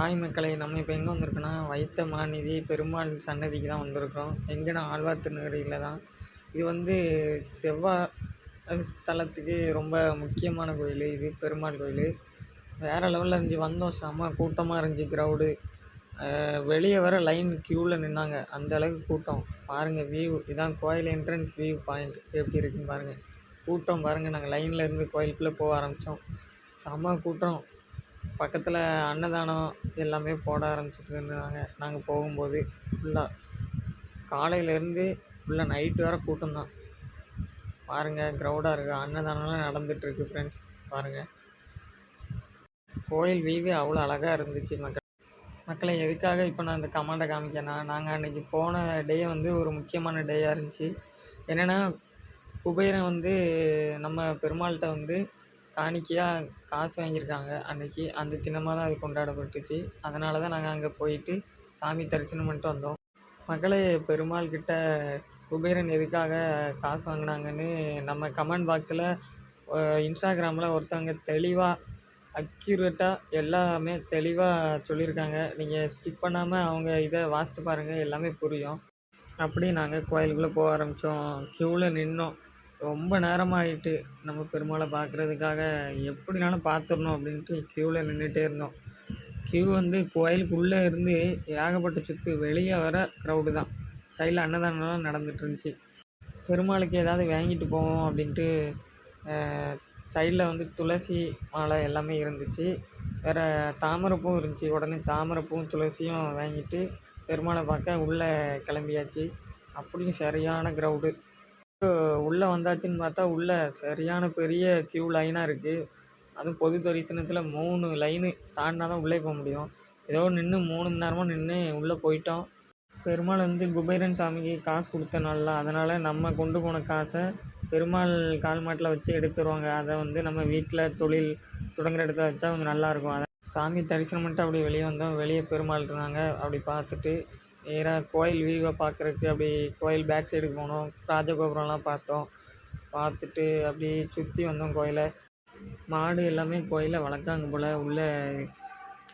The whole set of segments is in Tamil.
ஹாய் மக்களை நம்ம இப்போ எங்கே வந்திருக்கோன்னா வைத்த மாநிதி பெருமாள் சன்னதிக்கு தான் வந்திருக்கோம் எங்கன்னா ஆழ்வார் திருநகரியில் தான். இது வந்து செவ்வாய் ஸ்தலத்துக்கு ரொம்ப முக்கியமான கோயில். இது பெருமாள் கோயில். வேறு லெவலில் இருந்துச்சு வந்தோம். செம்ம கூட்டமாக இருந்துச்சு க்ரௌடு வெளியே வர லைன் க்யூவில் நின்னாங்க. அந்த அளவுக்கு கூட்டம். பாருங்கள் வியூ இதான் கோயில் என்ட்ரன்ஸ் வியூ பாயிண்ட் எப்படி இருக்குன்னு பாருங்கள் கூட்டம் பாருங்கள் நாங்கள் லைனில் இருந்து கோயிலுக்குள்ளே போக ஆரம்பித்தோம் செம்ம கூட்டம். பக்கத்தில் அன்னதானம் எல்லாமே போட ஆரம்பிச்சிட்டு இருந்தாங்க நாங்கள் போகும்போது ஃபுல்லாக காலையிலேருந்து ஃபுல்லாக நைட்டு வர கூட்டம் தான். பாருங்கள் க்ரௌடாக இருக்குது அன்னதானம்லாம் நடந்துகிட்ருக்கு ஃப்ரெண்ட்ஸ் பாருங்கள் கோயில் வீவே அவ்வளோ அழகாக இருந்துச்சு மக்கள். மக்களை எதுக்காக இப்போ நான் இந்த கமாண்டை காமிக்கேன்னா நாங்கள் அன்றைக்கி போன டே வந்து ஒரு முக்கியமான டேயாக இருந்துச்சு. என்னென்னா குபேரன் வந்து நம்ம பெருமாள்கிட்ட வந்து காணிக்கையாக காசு வாங்கியிருக்காங்க. அன்றைக்கி அந்த தினமாக தான் அது கொண்டாடப்பட்டுச்சு. அதனால தான் நாங்கள் அங்கே போயிட்டு சாமி தரிசனம் பண்ணிட்டு வந்தோம். மக்களே பெருமாள் கிட்ட குபேரன் எதுக்காக காசு வாங்கினாங்கன்னு நம்ம கமெண்ட் பாக்ஸில் இன்ஸ்டாகிராமில் ஒருத்தவங்க தெளிவாக அக்யூரேட்டாக எல்லாமே தெளிவாக சொல்லியிருக்காங்க. நீங்கள் ஸ்கிப் பண்ணாமல் அவங்க இதை வாசித்து பாருங்கள் எல்லாமே புரியும். அப்படி நாங்கள் கோயிலுக்குள்ளே போக ஆரம்பித்தோம் க்யூவில் நின்னோம். ரொம்ப நேரமாகிட்டு நம்ம பெருமாளை பார்க்குறதுக்காக எப்படினாலும் பார்த்துடணும் அப்படின்ட்டு க்யூவில் நின்றுட்டே இருந்தோம். க்யூ வந்து கோயிலுக்குள்ளே இருந்து ஏகப்பட்ட சுற்று வெளியே வர க்ரௌடு தான். சைடில் அன்னதானம்லாம் நடந்துட்டு இருந்துச்சு. பெருமாளுக்கு ஏதாவது வாங்கிட்டு போவோம் அப்படின்ட்டு சைடில் வந்து துளசி மாலை எல்லாமே இருந்துச்சு. வேறு தாமரைப்பூவும் இருந்துச்சு. உடனே தாமரைப்பூவும் துளசியும் வாங்கிட்டு பெருமாளை பார்க்க உள்ளே கிளம்பியாச்சு. அப்படியும் சரியான க்ரௌடு உள்ளே வந்தாச்சுன்னு பார்த்தா உள்ளே சரியான பெரிய க்யூ லைனாக இருக்குது அதுவும் பொது தரிசனத்தில் மூணு லைனு தாண்டினா தான் உள்ளே போக முடியும். ஏதோ நின்று மூணு மணி நேரமாக நின்று உள்ளே போயிட்டோம். பெருமாள் வந்து குபேரன் சாமிக்கு காசு கொடுத்த நாள்ல அதனால் நம்ம கொண்டு போன காசை பெருமாள் கால் மாட்டில் வச்சு எடுத்துருவாங்க. அதை வந்து நம்ம வீட்டில் தொழில் தொடங்குற இடத்துல வச்சா கொஞ்சம் நல்லாயிருக்கும் அதை சாமி தரிசனம் பண்ணிட்டு அப்படியே வெளியே வந்தோம். வெளியே பெருமாள் இருந்தாங்க அப்படி பார்த்துட்டு நேராக கோயில் வியூவை பார்க்குறக்கு அப்படி கோயில் பேக் சைடுக்கு போனோம். ராஜகோபுரம்லாம் பார்த்தோம். பார்த்துட்டு அப்படியே சுற்றி வந்தோம் கோயிலை. மாடு எல்லாமே கோயிலில் வளர்க்காங்க போல். உள்ளே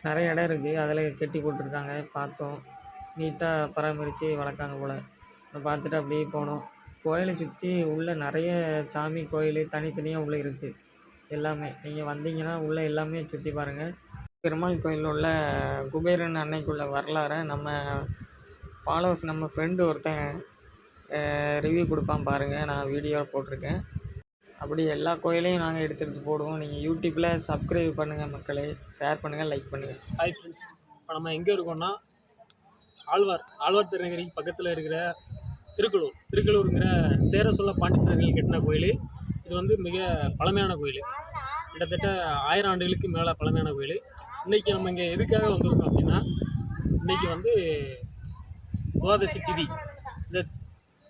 நிறைய இடம் இருக்குது அதில் கட்டி போட்டிருக்காங்க. பார்த்தோம். நீட்டாக பராமரித்து வளர்க்காங்க போல். பார்த்துட்டு அப்படியே போனோம். கோயிலை சுற்றி உள்ளே நிறைய சாமி கோயில் தனித்தனியாக உள்ளே இருக்குது எல்லாமே. நீங்கள் வந்தீங்கன்னா உள்ளே எல்லாமே சுற்றி பாருங்கள் பெருமாள் கோயிலில் உள்ள குபேரன் அன்னைக்குள்ள வரலாறை நம்ம ஃபாலோவர்ஸ் நம்ம ஃப்ரெண்டு ஒருத்தன் ரிவ்யூ கொடுப்பான் பாருங்கள் நான் வீடியோ போட்டிருக்கேன். அப்படி எல்லா கோயிலையும் நாங்கள் எடுத்து எடுத்து போடுவோம் நீங்கள் யூடியூப்பில் சப்ஸ்கிரைப் பண்ணுங்கள் மக்களே. ஷேர் பண்ணுங்கள் லைக் பண்ணுங்கள் ஹாய் ஃப்ரெண்ட்ஸ் இப்போ நம்ம எங்கே இருக்கோம்னா ஆழ்வார் ஆழ்வார் திருநகரிக்கு பக்கத்தில் இருக்கிற திருக்கலூர். திருக்கலூருங்கிற சேர சொல்ல பாண்டிச்சேரிகள் கட்டின கோயில். இது வந்து மிக பழமையான கோயில். கிட்டத்தட்ட ஆயிரம் ஆண்டுகளுக்கு மேலே பழமையான கோயில். இன்றைக்கி நம்ம இங்கே எதுக்காக வந்திருக்கோம் அப்படின்னா இன்றைக்கி வந்து துவாதசி திதி. இந்த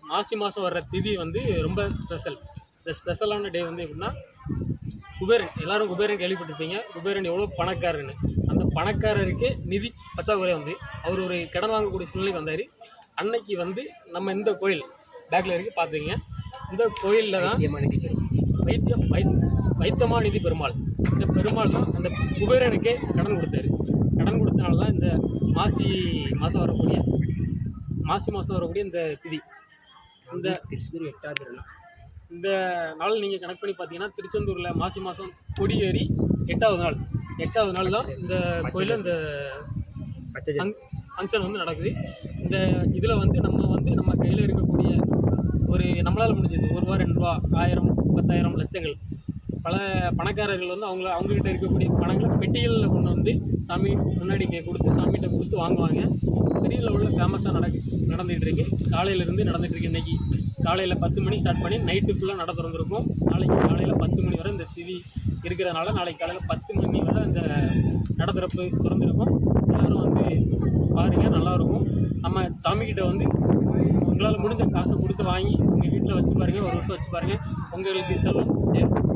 மாசி மாதம் வர்ற திதி வந்து ரொம்ப ஸ்பெஷல் இந்த ஸ்பெஷலான டே வந்து எப்படின்னா குபேரன் எல்லாரும் குபேரன் கேள்விப்பட்டிருப்பீங்க. குபேரன் எவ்வளோ பணக்காரன்னு அந்த பணக்காரருக்கு நிதி பற்றாக்குறை வந்து அவர் ஒரு கடன் வாங்கக்கூடிய சூழ்நிலைக்கு வந்தார். அன்னைக்கு வந்து நம்ம இந்த கோயில் பேக்கில் இருக்கு பார்த்துங்க இந்த கோயிலில் தான் வைத்தியம் வை வைத்தமா நிதி பெருமாள். இந்த பெருமாள் தான் அந்த குபேரனுக்கே கடன் கொடுத்தாரு. கடன் கொடுத்தனால தான் இந்த மாசி மாதம் வரக்கூடிய மாசி மாதம் வரக்கூடிய இந்த திதி. இந்த திருச்செந்தூர் எட்டாவது நாள். இந்த நாள் நீங்கள் கணக்கு பண்ணி பார்த்தீங்கன்னா திருச்செந்தூரில் மாசி மாதம் கொடியேறி எட்டாவது நாள். எட்டாவது நாள் தான் இந்த கோயிலில் இந்த ஃபங்க்ஷன் வந்து நடக்குது. இந்த இதில் வந்து நம்ம வந்து நம்ம கையில் இருக்கக்கூடிய ஒரு நம்மளால் முடிஞ்சது ஒரு ரூபா ரெண்டு ரூபா ஆயிரம் பத்தாயிரம் லட்சங்கள் பல பணக்காரர்கள் வந்து அவங்கள அவங்ககிட்ட இருக்கக்கூடிய பணங்களை பெட்டிகளில் கொண்டு வந்து சாமி முன்னாடி கொடுத்து சாமிகிட்ட கொடுத்து வாங்குவாங்க. பெரிய லெவலில் ஃபேமஸாக நடக்கு நடந்துகிட்டு இருக்கு காலையிலேருந்து நடந்துட்டு இருக்கு இன்னைக்கு. காலையில் பத்து மணி ஸ்டார்ட் பண்ணி நைட்டு ஃபுல்லாக நட திறந்துருக்கும் நாளைக்கு காலையில் பத்து மணி வரை இந்த திதி இருக்கிறதுனால நாளைக்கு காலையில் பத்து மணி வரை இந்த நட திறந்துருக்கும். எல்லோரும் வந்து பாருங்கள் நல்லாயிருக்கும். நம்ம சாமிக்கிட்ட வந்து உங்களால் முடிஞ்ச காசை கொடுத்து வாங்கி உங்கள் வீட்டில் வச்சு பாருங்கள் ஒரு வருஷம் வச்சு பாருங்கள் உங்களுக்கு செல்வம் சேரும்.